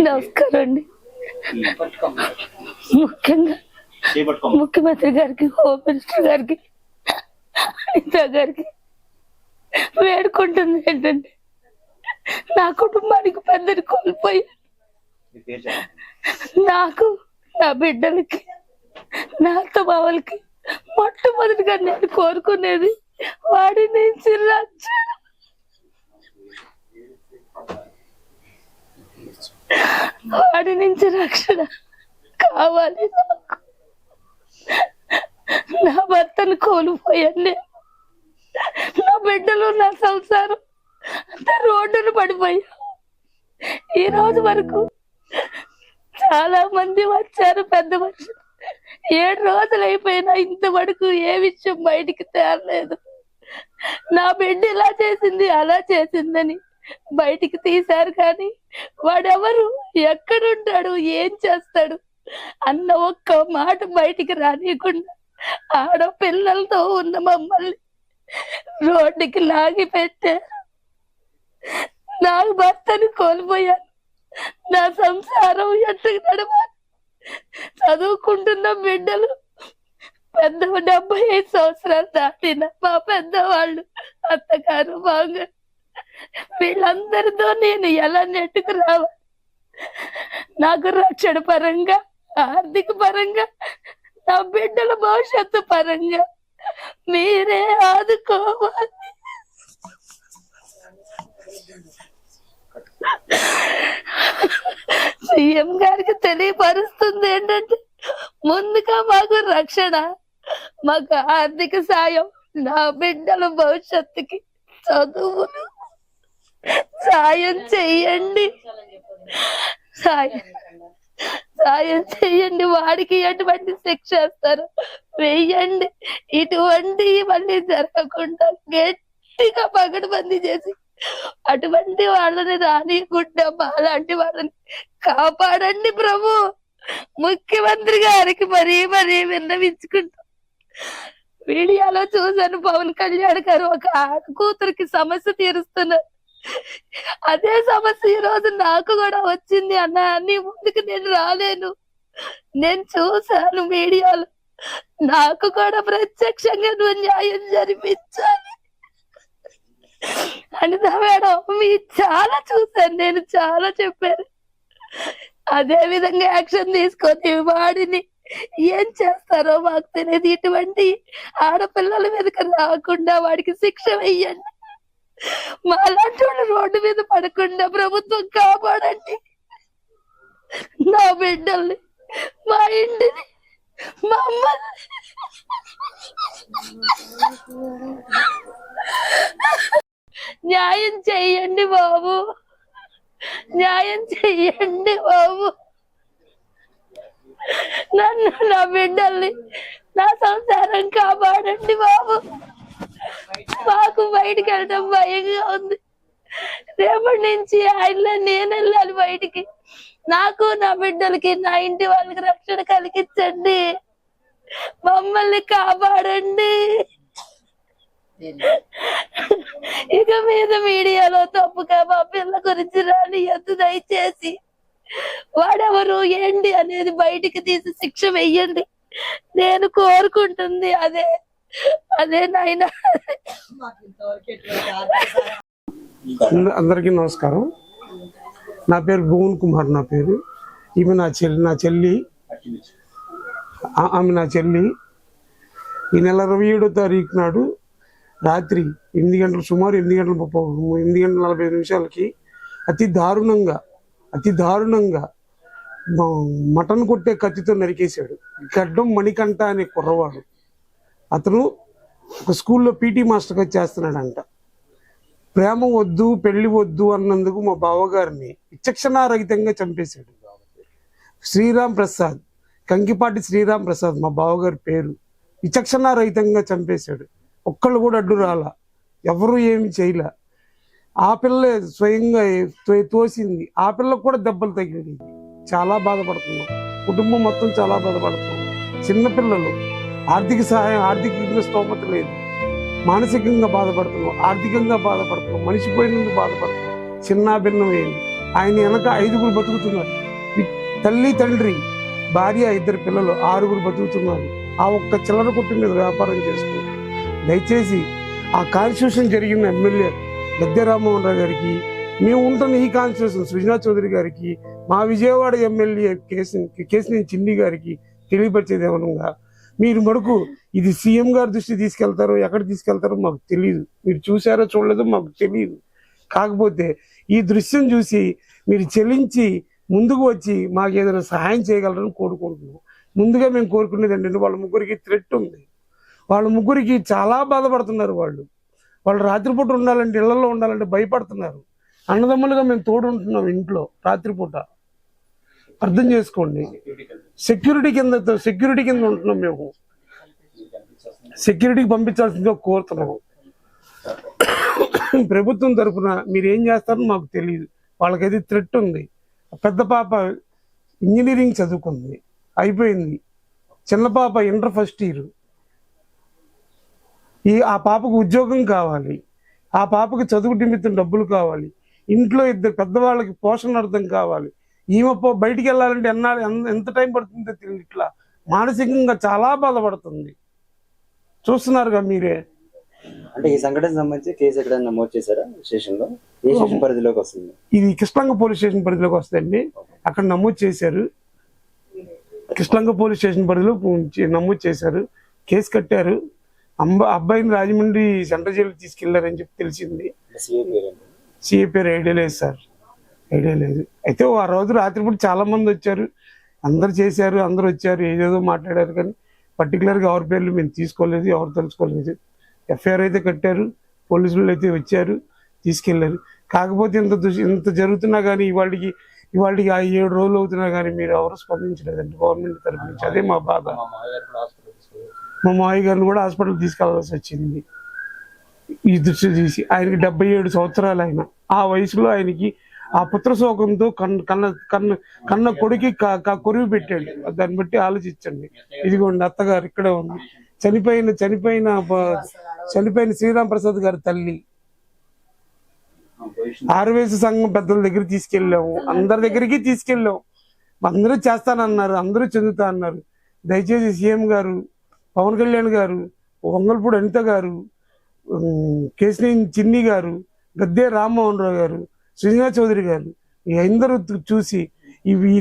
నమస్కారం అండి. ముఖ్యంగా ముఖ్యమంత్రి గారికి హోమ్ మినిస్టర్ గారికి అనితా గారికి వేడుకుంటుంది ఏంటంటే నా కుటుంబానికి పెద్దని కోల్పోయి నాకు నా బిడ్డలకి నా అత్త బావలకి మొట్టమొదటిగా నేను కోరుకునేది వాడి నుంచి రక్షణ. వాడి నుంచి రక్షణ కావాలి నాకు. నా భర్తను కోల్పోయాను నా బిడ్డలు నా సంసారం అంతా రోడ్డును పడిపోయా. ఈ రోజు వరకు చాలా మంది వచ్చారు పెద్ద మనుషులు. ఏడు రోజులు అయిపోయినా ఇంతవరకు ఏ విషయం బయటికి తేరలేదు. నా బిడ్డ ఇలా చేసింది అలా చేసిందని బయటికి తీశారు కానీ వాడెవరు? ఎక్కడుంటాడు? ఏం చేస్తాడు? అన్న ఒక్క మాట బయటికి రానియకుండా ఆడపిల్లలతో ఉన్న మమ్మల్ని రోడ్డుకి లాగి పెట్టారు నా భర్తను కోల్పోయాను. నా సంసారం ఎట్టుకు నడవాలి? చదువుకుంటున్న బిడ్డలు పెద్ద డెబ్బై ఐదు సంవత్సరాలు దాటిన మా పెద్దవాళ్ళు అత్తగారు బాగా వీళ్ళందరితో నేను ఎలా నెట్టుకు రావాలి? నాకు రక్షణ పరంగా ఆర్థిక పరంగా నా బిడ్డల భవిష్యత్తు పరంగా మీరే ఆదుకోవాలి. సీఎం గారికి తెలియపరుస్తుంది ఏంటంటే ముందుగా మాకు రక్షణ మాకు ఆర్థిక సాయం నా బిడ్డల భవిష్యత్తుకి చదువులు. సాయం చెయ్యండి. సాయం. సాయం చెయ్యండి. వాడికి ఎటువంటి శిక్ష వేస్తారు? వెయ్యండి ఇటువంటి మళ్ళీ జరగకుండా గట్టిగా పగడబందీ చేసి అటువంటి వాళ్ళని రానియకుండా అలాంటి వాళ్ళని కాపాడండి ప్రభు. ముఖ్యమంత్రి గారికి మరీ మరీ విన్నవించుకుంటా వీడియోలో చూశాను పవన్ కళ్యాణ్ గారు ఒక ఆడ కూతురికి సమస్య తీరుస్తున్నారు. అదే సమస్య ఈ రోజు నాకు కూడా వచ్చింది అన్న నీ ముందుకు నేను రాలేను. నేను చూశాను మీడియాలో నాకు కూడా ప్రత్యక్షంగా నువ్వు న్యాయం జరిపించాలి. అనిత మేడం మీ చాలా చూశాను నేను చాలా చెప్పాను. అదే విధంగా యాక్షన్ తీసుకొని వాడిని ఏం చేస్తారో మాకు తెలియదు ఇటువంటి ఆడపిల్లల మీదకి రాకుండా వాడికి శిక్ష వెయ్యండి మా లాంటి వాళ్ళు రోడ్డు మీద పడకుండా ప్రభుత్వం కాపాడండి. నా బిడ్డల్ని మా ఇంటిని మా అమ్మ న్యాయం చెయ్యండి బాబు. న్యాయం చెయ్యండి బాబు. నన్ను నా బిడ్డల్ని నా సంసారం కాపాడండి బాబు. మాకు బయటికి వెళ్ళడం భయంగా ఉంది. రేపటి నుంచి ఆయనలో నేను వెళ్ళాలి బయటికి. నాకు నా బిడ్డలకి నా ఇంటి వాళ్ళకి రక్షణ కలిగించండి. మమ్మల్ని కాపాడండి. ఇక మీద మీడియాలో తప్పుగా మా పిల్ల గురించి రాని ఎద్దు దయచేసి. వాడెవరు? ఏంటి అనేది బయటికి తీసి శిక్ష వెయ్యండి నేను కోరుకుంటుంది అదే. అదే నాయన. అందరికీ నమస్కారం. నా పేరు భువన్ కుమార్ నా పేరు. ఈమె నా చెల్లి నా చెల్లి. ఆమె నా చెల్లి. ఈ నెల ఇరవై ఏడో తారీఖు నాడు రాత్రి ఎనిమిది గంటలు సుమారు ఎనిమిది గంటల ముప్పై ఎనిమిది గంటల నలభై నిమిషాలకి అతి దారుణంగా అతి దారుణంగా. మటన్ కొట్టే కత్తితో నరికేశాడు. గడ్డం మణికంఠ అనే కుర్రవాడు. అతను ఒక స్కూల్లో పీటీ మాస్టర్గా చేస్తున్నాడంట. ప్రేమ వద్దు పెళ్ళి వద్దు అన్నందుకు మా బావగారిని విచక్షణారహితంగా చంపేశాడు. శ్రీరామ్ ప్రసాద్ కంకిపాటి శ్రీరామ్ ప్రసాద్ మా బావగారి పేరు విచక్షణారహితంగా చంపేశాడు. ఒక్కళ్ళు కూడా అడ్డు రాలా ఎవరు ఏమి చేయలే. ఆ పిల్ల స్వయంగా తో- తోసింది. ఆ పిల్లకు కూడా దెబ్బలు తగిలి చాలా బాధపడుతున్నాం. కుటుంబం మొత్తం చాలా బాధపడుతున్నాం. చిన్నపిల్లలు ఆర్థిక సహాయం ఆర్థికంగా స్తోమత లేదు. మానసికంగా బాధపడుతున్నాం. ఆర్థికంగా బాధపడుతున్నాం. మనిషిపోయినందుకు బాధపడుతున్నాం. చిన్న భిన్నం ఆయన వెనక ఐదుగురు బతుకుతున్నారు. తల్లి తండ్రి భార్య ఇద్దరు పిల్లలు ఆరుగురు బతుకుతున్నారు. ఆ ఒక్క చిల్లర కొట్టు మీద వ్యాపారం చేసుకుంటారు దయచేసి ఆ కాన్స్టిట్యూషన్ జరిగిన ఎమ్మెల్యే గద్దె రామ్మోహన్ రావు గారికి మేము ఉంటున్న ఈ కాన్స్టిట్యూషన్ సృజనా చౌదరి గారికి మా విజయవాడ ఎమ్మెల్యే కేసు కేసినేని చిన్ని గారికి తెలియపరిచేది ఏమనగా మీరు మడుకు ఇది సీఎం గారి దృష్టి తీసుకెళ్తారో ఎక్కడ తీసుకెళ్తారో మాకు తెలియదు మీరు చూసారో చూడలేదో మాకు తెలియదు కాకపోతే ఈ దృశ్యం చూసి మీరు చెల్లించి ముందుకు వచ్చి మాకు ఏదైనా సహాయం చేయగలరని కోరుకుంటున్నాం. ముందుగా మేము కోరుకునేది ఏంటంటే వాళ్ళ ముగ్గురికి థ్రెట్ ఉంది. వాళ్ళ ముగ్గురికి చాలా బాధపడుతున్నారు వాళ్ళు. వాళ్ళు రాత్రిపూట ఉండాలంటే ఇళ్ళలో ఉండాలంటే భయపడుతున్నారు. అన్నదమ్ములుగా మేము తోడు ఉంటున్నాం ఇంట్లో రాత్రిపూట. అర్థం చేసుకోండి. సెక్యూరిటీ కింద సెక్యూరిటీ కింద ఉంటున్నాం మేము. సెక్యూరిటీకి పంపించాల్సిందిగా కోరుతున్నాము. ప్రభుత్వం తరఫున మీరు ఏం చేస్తారో మాకు తెలియదు వాళ్ళకైతే థ్రెట్ ఉంది. పెద్ద పాప ఇంజనీరింగ్ చదువుకుంది. అయిపోయింది. చిన్న పాప ఇంటర్ ఫస్ట్ ఇయర్. ఈ ఆ పాపకు ఉద్యోగం కావాలి. ఆ పాపకి చదువు నిమిత్తం డబ్బులు కావాలి. ఇంట్లో ఇద్దరు పెద్దవాళ్ళకి పోషణ అర్థం కావాలి. ఈమె బయటికి వెళ్ళాలంటే ఎన్నాళ్ళు ఎన్- ఎంత టైం పడుతుందో తెలియదు ఇట్లా. మానసికంగా చాలా బాధపడుతుంది. చూస్తున్నారుగా మీరే. అంటే ఈ సంఘటన సంబంధించి కేసు ఎక్కడైనా నమోదు చేశారా? స్టేషన్లో ఏ స్టేషన్ పరిధిలోకి వస్తుంది. ఇది కృష్ణంగ పోలీస్ స్టేషన్ పరిధిలోకి వస్తుందండి అక్కడ నమోదు చేశారు. కృష్ణంగ పోలీస్ స్టేషన్ పరిధిలో నమోదు చేశారు. కేసు కట్టారు. అంబ అబ్బాయిని రాజమండ్రి సెంట్రల్ జైలుకి తీసుకెళ్ళారని చెప్పి తెలిసింది. సిఏ పేరు ఐడియా లేదు సార్. ఐడియా లేదు. అయితే ఆ రోజు రాత్రిపూట చాలా మంది వచ్చారు. అందరు చేశారు అందరు వచ్చారు ఏదేదో మాట్లాడారు కానీ పర్టికులర్గా ఎవరి పేర్లు మేము తీసుకోలేదు ఎవరు తెలుసుకోలేదు. ఎఫ్ఐఆర్ అయితే కట్టారు పోలీసులు అయితే వచ్చారు తీసుకెళ్ళారు. కాకపోతే ఇంత ఇంత జరుగుతున్నా కానీ ఇవాళకి ఇవాళకి ఆ ఏడు రోజులు అవుతున్నా కానీ మీరు ఎవరు స్పందించలేదండి గవర్నమెంట్ తరఫు నుంచి. అదే మా బాధ. మా మావయ్య గారిని కూడా హాస్పిటల్ తీసుకెళ్ళాల్సి వచ్చింది. ఈ దృష్టి తీసి ఆయనకి డెబ్బై ఏడు సంవత్సరాలు ఆయన. ఆ వయసులో ఆయనకి ఆ పుత్ర శోకంతో కన్న కన్న కన్న కన్న కొడుకి కొరివి పెట్టాడు. దాన్ని బట్టి ఆలోచించండి. ఇదిగోండి అత్తగారు ఇక్కడే ఉంది. చనిపోయిన చనిపోయిన చనిపోయిన శ్రీరామ్ ప్రసాద్ గారి తల్లి. ఆర్వేసి సంఘం పెద్దల దగ్గర తీసుకెళ్ళాము. అందరి దగ్గరికి తీసుకెళ్ళాం. అందరూ చేస్తానన్నారు అందరూ చెందుతా అన్నారు. దయచేసి సీఎం గారు పవన్ కళ్యాణ్ గారు వంగల్పూడి అనిత గారు ఉమ్, కేశినేని చిన్ని గారు గద్దే రామ్మోహన్ రావు గారు సృజనా చౌదరి గారు ఈ అందరూ చూసి ఇవి ఈ